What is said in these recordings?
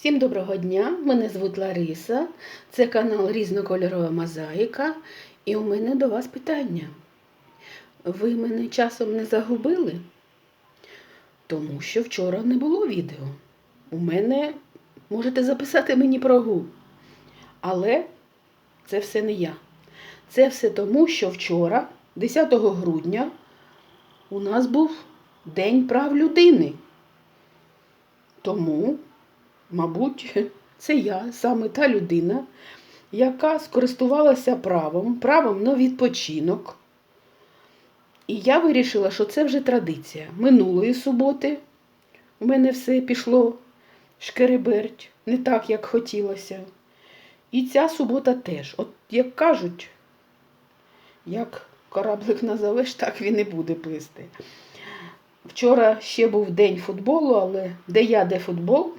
Всім доброго дня! Мене звуть Лариса. Це канал Різнокольорова Мозаїка. І у мене до вас питання. Ви мене часом не загубили? Тому що вчора не було відео. У мене можете записати мені прогул. Але це все не я. Це все тому, що вчора, 10 грудня, у нас був День прав людини. Тому Мабуть, це я, саме та людина, яка скористувалася правом, правом на відпочинок. І я вирішила, що це вже традиція. Минулої суботи у мене все пішло шкереберть, не так, як хотілося. І ця субота теж. От як кажуть, як кораблик назовеш, так він і буде плисти. Вчора ще був день футболу, але де я, де футбол.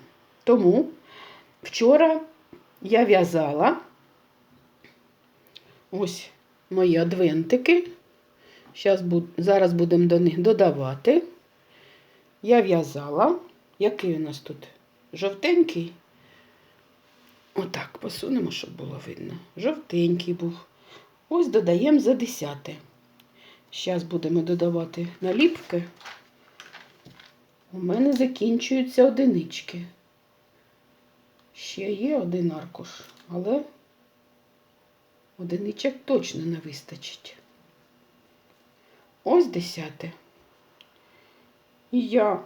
Тому вчора я в'язала ось мої адвентики. Зараз, будемо до них додавати. Я в'язала. Який у нас тут? Жовтенький. Отак, посунемо, щоб було видно. Жовтенький був. Ось додаємо за десяте. Зараз будемо додавати наліпки. У мене закінчуються одинички. Ще є один аркуш, але одиничок точно не вистачить. Ось десяте. І я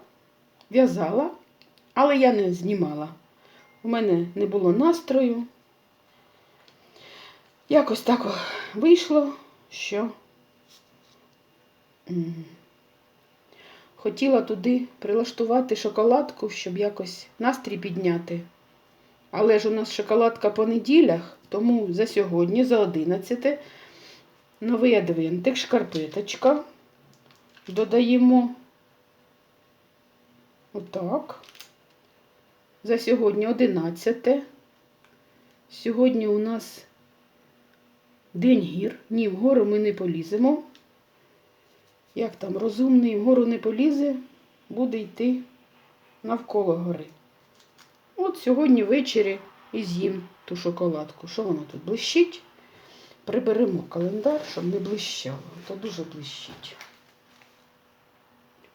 в'язала, але я не знімала. У мене не було настрою. Якось так вийшло, що хотіла туди прилаштувати шоколадку, щоб якось настрій підняти. Але ж у нас шоколадка по неділях, тому за сьогодні, за 11, новий адвентик, шкарпеточка. Додаємо отак. За сьогодні 11. Сьогодні у нас День гір. Ні, вгору ми не поліземо. Як там розумний, вгору не полізе, буде йти навколо гори. От сьогодні ввечері і з'їм ту шоколадку. Що воно тут блищить? Приберемо календар, щоб не блищало. То дуже блищить.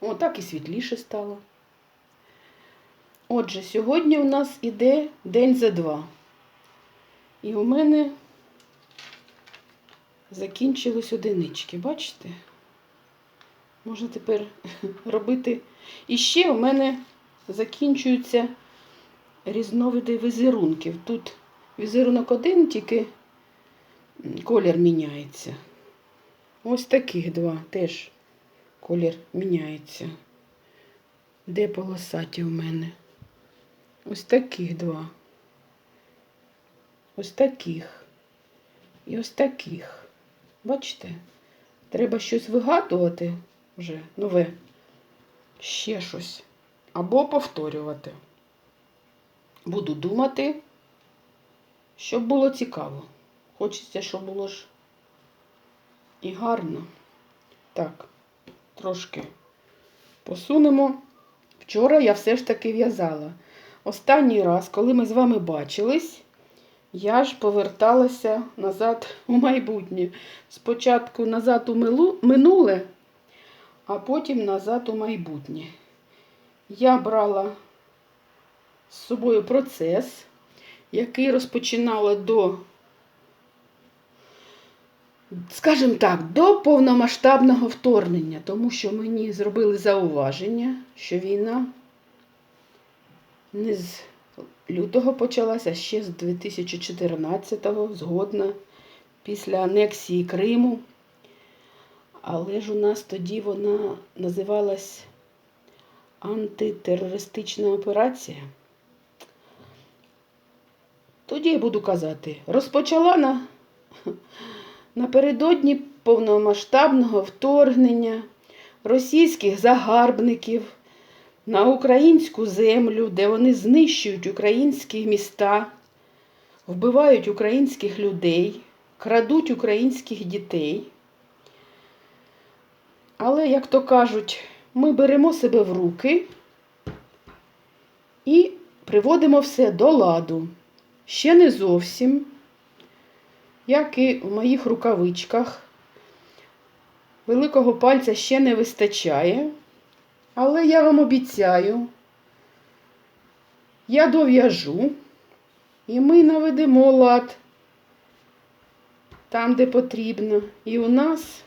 О, так і світліше стало. Отже, сьогодні у нас іде день за два. І у мене закінчились одинички, бачите? Можна тепер робити. І ще у мене закінчуються різновиди візерунків. Тут візерунок один, тільки колір міняється. Ось таких два теж колір міняється. Де полосаті у мене? Ось таких два. Ось таких. І ось таких. Бачите? Треба щось вигадувати вже нове. Ще щось. Або повторювати буду думати, щоб було цікаво. Хочеться, щоб було ж і гарно. Так, трошки посунемо. Вчора я все ж таки в'язала. Останній раз, коли ми з вами бачились, я ж поверталася назад у майбутнє. Спочатку назад у минуле, а потім назад у майбутнє. Я брала з собою процес, який розпочинала до, скажімо так, до повномасштабного вторгнення, тому що мені зробили зауваження, що війна не з лютого почалася, а ще з 2014-го, згодна після анексії Криму. Але ж у нас тоді вона називалась антитерористична операція. Тоді я буду казати, розпочала на, напередодні повномасштабного вторгнення російських загарбників на українську землю, де вони знищують українські міста, вбивають українських людей, крадуть українських дітей. Але, як то кажуть, ми беремо себе в руки і приводимо все до ладу. Ще не зовсім, як і в моїх рукавичках. Великого пальця ще не вистачає, але я вам обіцяю, я дов'яжу, і ми наведемо лад там, де потрібно. І у нас,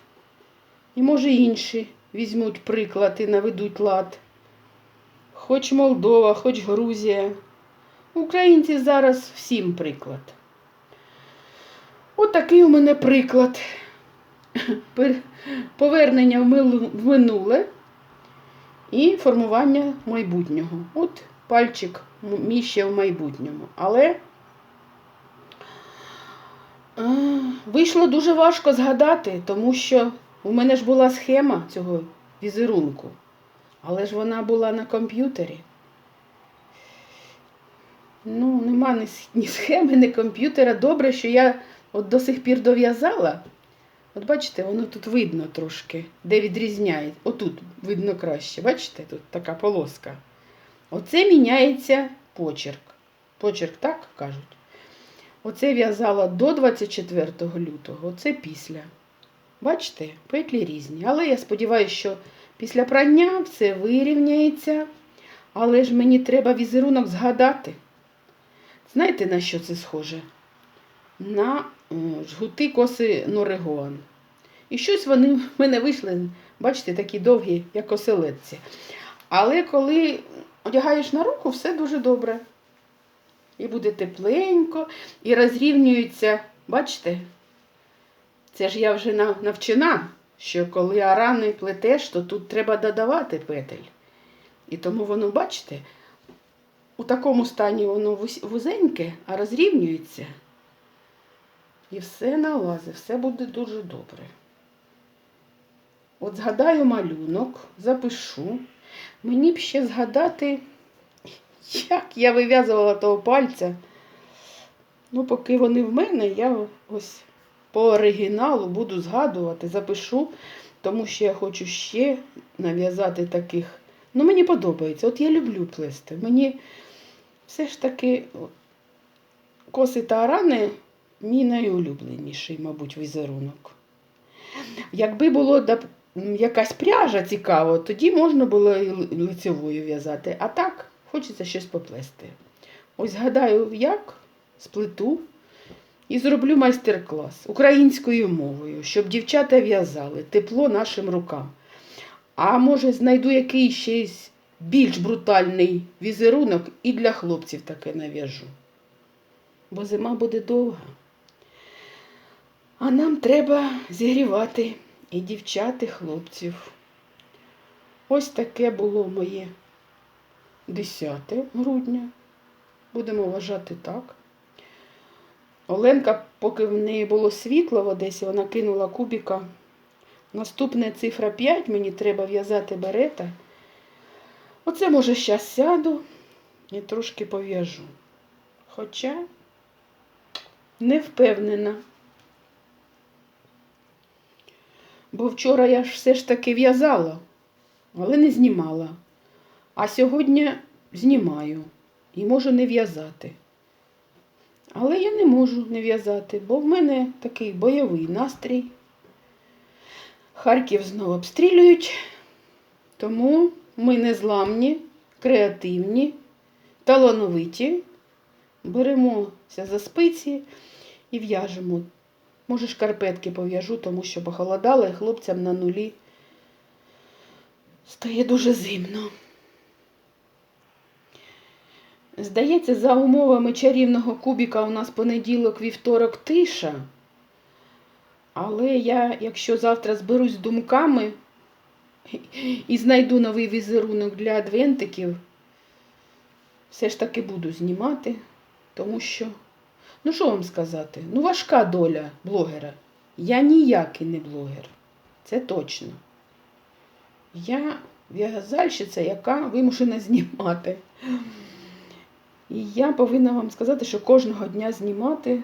і може інші візьмуть приклад і наведуть лад. Хоч Молдова, хоч Грузія. Українці зараз всім приклад. Отакий у мене приклад. Повернення в минуле і формування майбутнього. От пальчик мій ще в майбутньому. Але е, вийшло дуже важко згадати, тому що у мене ж була схема цього візерунку. Але ж вона була на комп'ютері. Ну, нема ні, ні схеми, ні комп'ютера. Добре, що я от до сих пір дов'язала. От бачите, воно тут видно трошки, де відрізняє. Отут видно краще. Бачите, тут така полоска. Оце міняється почерк. Почерк так кажуть. Оце в'язала до 24 лютого, оце після. Бачите, петлі різні. Але я сподіваюся, що після прання все вирівняється. Але ж мені треба візерунок згадати. Знаєте, на що це схоже? На е, жгути коси Норегоан. І щось вони в мене вийшли, бачите, такі довгі, як оселедці. Але коли одягаєш на руку, все дуже добре. І буде тепленько, і розрівнюється, бачите? Це ж я вже на- навчена, що коли арани плетеш, то тут треба додавати петель. І тому воно, бачите, у такому стані воно вузеньке, а розрівнюється. І все налазить, все буде дуже добре. От згадаю малюнок, запишу. Мені б ще згадати, як я вив'язувала того пальця. Ну, поки вони в мене, я ось по оригіналу буду згадувати, запишу, тому що я хочу ще нав'язати таких. Ну, мені подобається. От я люблю плести. Мені все ж таки коси та арани мій найулюбленіший, мабуть, візерунок. Якби було якась пряжа цікава, тоді можна було і лицевою в'язати. А так, хочеться щось поплести. Ось згадаю, як сплету і зроблю майстер-клас українською мовою, щоб дівчата в'язали тепло нашим рукам. А може, знайду якийсь ще більш брутальний візерунок і для хлопців таке нав'яжу. Бо зима буде довга. А нам треба зігрівати і дівчат, і хлопців. Ось таке було моє 10 грудня. Будемо вважати так. Оленка, поки в неї було світло в Одесі, вона кинула кубіка. Наступна цифра 5, мені треба в'язати берета. Оце, може, зараз сяду і трошки пов'яжу. Хоча не впевнена. Бо вчора я ж все ж таки в'язала, але не знімала. А сьогодні знімаю і можу не в'язати. Але я не можу не в'язати, бо в мене такий бойовий настрій. Харків знову обстрілюють, тому ми незламні, креативні, талановиті. Беремося за спиці і в'яжемо. Може, шкарпетки пов'яжу, тому що похолодало і хлопцям на нулі стає дуже зимно. Здається, за умовами чарівного кубіка у нас понеділок, вівторок тиша. Але я, якщо завтра зберусь думками і знайду новий візерунок для адвентиків, все ж таки буду знімати, тому що, ну що вам сказати, ну важка доля блогера. Я ніякий не блогер. Це точно. Я в'язальщиця, яка вимушена знімати. І я повинна вам сказати, що кожного дня знімати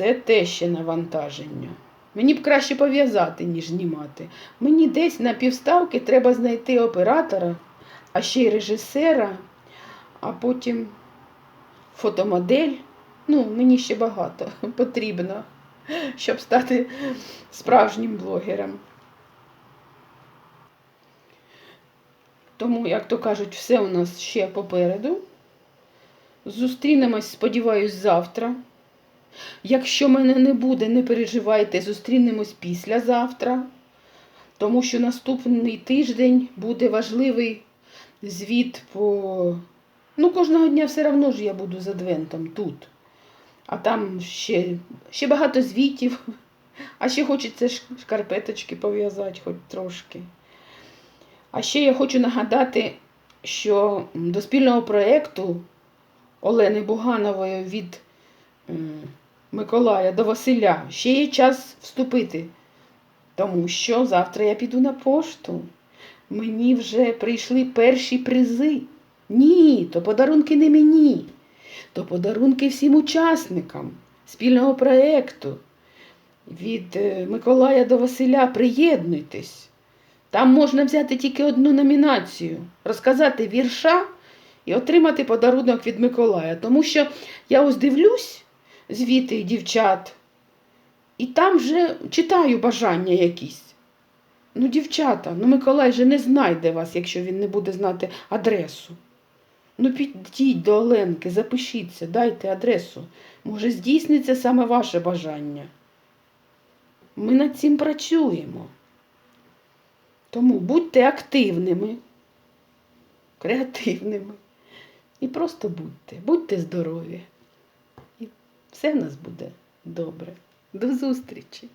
це те ще навантаження. Мені б краще пов'язати, ніж знімати. Мені десь на півставки треба знайти оператора, а ще й режисера а потім фотомодель. Ну, мені ще багато потрібно, щоб стати справжнім блогером. Тому, як то кажуть, все у нас ще попереду. Зустрінемось, сподіваюсь, завтра. Якщо мене не буде, не переживайте, зустрінемось післязавтра, тому що наступний тиждень буде важливий звіт по. Ну, кожного дня все одно ж я буду з адвентом тут. А там ще, ще багато звітів, а ще хочеться шкарпеточки пов'язати хоч трошки. А ще я хочу нагадати, що до спільного проєкту Олени Буганової від Миколая до Василя ще є час вступити, тому що завтра я піду на пошту. Мені вже прийшли перші призи. Ні, то подарунки не мені, то подарунки всім учасникам спільного проєкту. Від е, Миколая до Василя приєднуйтесь. Там можна взяти тільки одну номінацію, розказати вірша і отримати подарунок від Миколая. Тому що я ось дивлюсь звіти дівчат, і там вже читаю бажання якісь. Ну, дівчата, ну Миколай же не знайде вас, якщо він не буде знати адресу. Ну, підіть до Оленки, запишіться, дайте адресу. Може, здійсниться саме ваше бажання. Ми над цим працюємо. Тому будьте активними, креативними. І просто будьте, будьте здорові. Все в нас буде добре. До зустрічі!